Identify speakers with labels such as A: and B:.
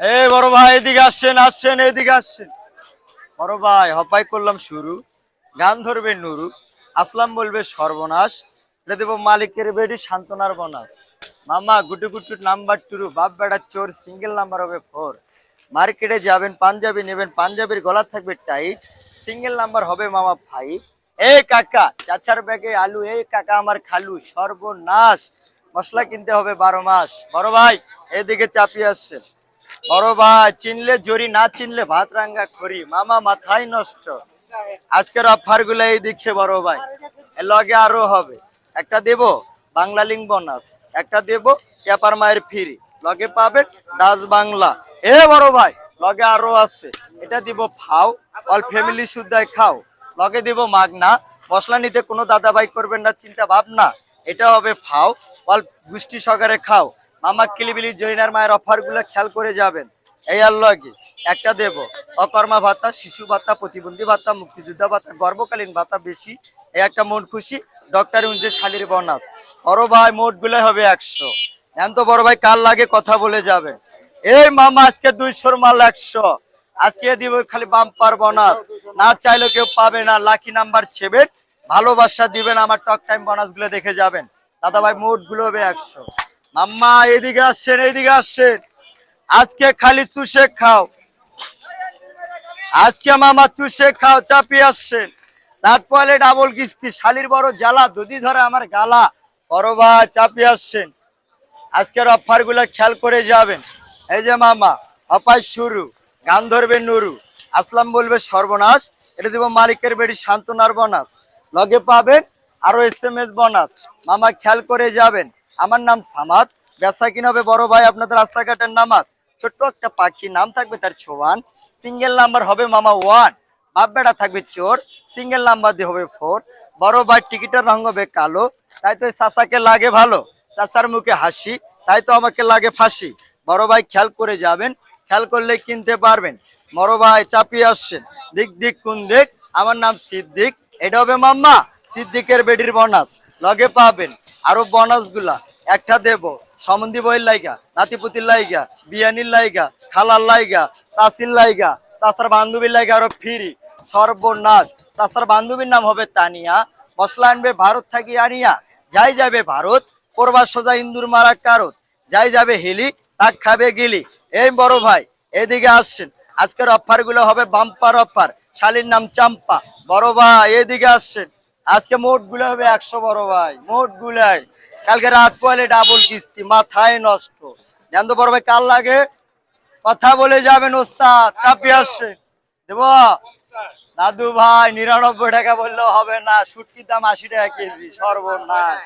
A: এই বড় ভাই, এদিকে আসছেন আসছেন, এদিকে আসছেন। বড় ভাই, হপাই করলাম শুরু। গান ধরবে নুরু। আসলাম বলবে সর্বনাশ। এটা দেবো মালিকের বেডি সান্ত্বনার বনাস মামা, গুটু গুটু নাম্বার টুরু। বাপ বেড়া চোর সিঙ্গেল নাম্বার হবে ফোর। মার্কেটে যাবেন, পাঞ্জাবি নেবেন, পাঞ্জাবির গলা থাকবে টাইট। সিঙ্গেল নাম্বার হবে মামা ফাইভ এ কাকা, চাচার ব্যাগে আলু এই কাকা আমার খালু, সর্বনাশ। মশলা কিনতে হবে বারো মাস। বড় ভাই, এদিকে চাপিয়ে আসছে বড় ভাই, চিনলে জরি, না চিনলে ভাত রাঙ্গা খড়ি মামা মাথায় নষ্ট। আজকের অফারগুলো এই দিকে বড় ভাই। লগে আরও হবে। একটা দেব বাংলা লিঙ্ক বোনাস একটা দেব পেপার মায়ের ফ্রি লগে পাবেন ডাচ বাংলা। এ বড় ভাই, লগে আরও আছে। এটা দিব ফাও, অল ফ্যামিলি শুদ্ধায় খাও। লগে দিব মাগনা। মশলা নিতে কোনো দাদা ভাই করবেন না, চিন্তা ভাবনা। এটা হবে ফাও, অল গুষ্টি সহকারে খাও। মামা কিলিবিলি জরিনার মায়ের অফারগুলো খেয়াল করে যাবেন। এই আর লগে একটা দেব। অকর্মা ভাতা, শিশু ভাতা, প্রতিবন্ধী ভাতা, মুক্তিযোদ্ধা ভাতা, গর্ভকালীন ভাতা বেশি। এই একটা মন খুশি, ডক্টর উঞ্জে শালির বোনাস বড় ভাই মোটগুলো হবে একশো। এখন তো বড় ভাই কার লাগে কথা বলে যাবে? এই মামা আজকে দুইশোর মাল একশো। আজকে দিব খালি বাম্পার বোনাস। না চাইলে কেউ পাবে না। লাকি নাম্বার ছেবেন। ভালোবাসা দিবেন। আমার টক টাইম বোনাসগুলো দেখে যাবেন। দাদা ভাই মোটগুলো হবে একশো। মাম্মা এদিকে আসছেন এদিকে আসছেন। আজকে খালি চুষে খাও। আজকে মামা চুষে খাও, চাপিয়ে আসছেন। পয়লে ডাবল কিস্তি, শালির বড় জ্বালা দুদি ধরে আমার গালা। বড় ভাই চাপিয়ে আসছেন। আজকের অফারগুলো খেয়াল করে যাবেন। এই যে মামা অপায় শুরু। গান ধরবে নুরু। আসলাম বলবে সর্বনাশ। এটা দিব মালিকের বেড়ি শান্তনার বনাস লগে পাবেন আরও এস এম এস বোনাস মামা খেয়াল করে যাবেন। আমার নাম সামাদ। ব্যবসা কিনা হবে বড় ভাই, আপনাদের রাস্তাঘাটের নামাজ। ছোট্ট একটা পাখি নাম থাকবে তার ছোয়ান। সিঙ্গেল নাম্বার হবে মামা ওয়ান। বাপ বেটা থাকবে চোর। সিঙ্গেল নাম্বার দিয়ে হবে ফোর। বড় ভাই, টিকিটের রঙ হবে কালো। তাই তো চাচাকে লাগে ভালো। চাচার মুখে হাসি, তাই তো আমাকে লাগে ফাঁসি। বড় ভাই, খেয়াল করে যাবেন। খেয়াল করলে কিনতে পারবেন। বড় ভাই, চাপিয়ে আসছেন। দিক দিক, কোন দিক? আমার নাম সিদ্দিক। এটা হবে মাম্মা। সিদ্দিকের বেডির বোনাস। লগে পাবেন। আরও বোনাসগুলা একটা দেব সমন্ধি বইয়ের লাইগা, নাতিপুতির লাইগা, বিয়ানির লাইগা, খালার লাইগা চাষির লাইগা চাষার বান্ধবীর লাইগা আরও ফিরি, সর্বনাশ। চাষার বান্ধবীর নাম হবে তানিয়া। মশলা আনবে ভারত থাকি আনিয়া। যাই যাবে ভারত পড়বা সোজা ইন্দুর মারা কারত। যাই যাবে হিলি, তাক খাবে গিলি। এই বড় ভাই, এদিকে আসছেন। আজকের অফারগুলো হবে বাম্পার অফার। শালির নাম চাম্পা। বড় ভাই, এদিকে আসছেন। আজকে মোটগুলো হবে একশো বড় ভাই, মোট গুলাই। কালকে রাত পয়লে ডাবল কিস্তি, মাথায় নষ্ট। জানতো বড় ভাই কাল লাগে? কথা বলে যাবেন ওস্তাদ, চাপি আসছে। দেব? দাদু ভাই, নিরানব্বই টাকা বললেও হবে না সুটকির দাম আশি টাকা কেজি, সর্বনাশ।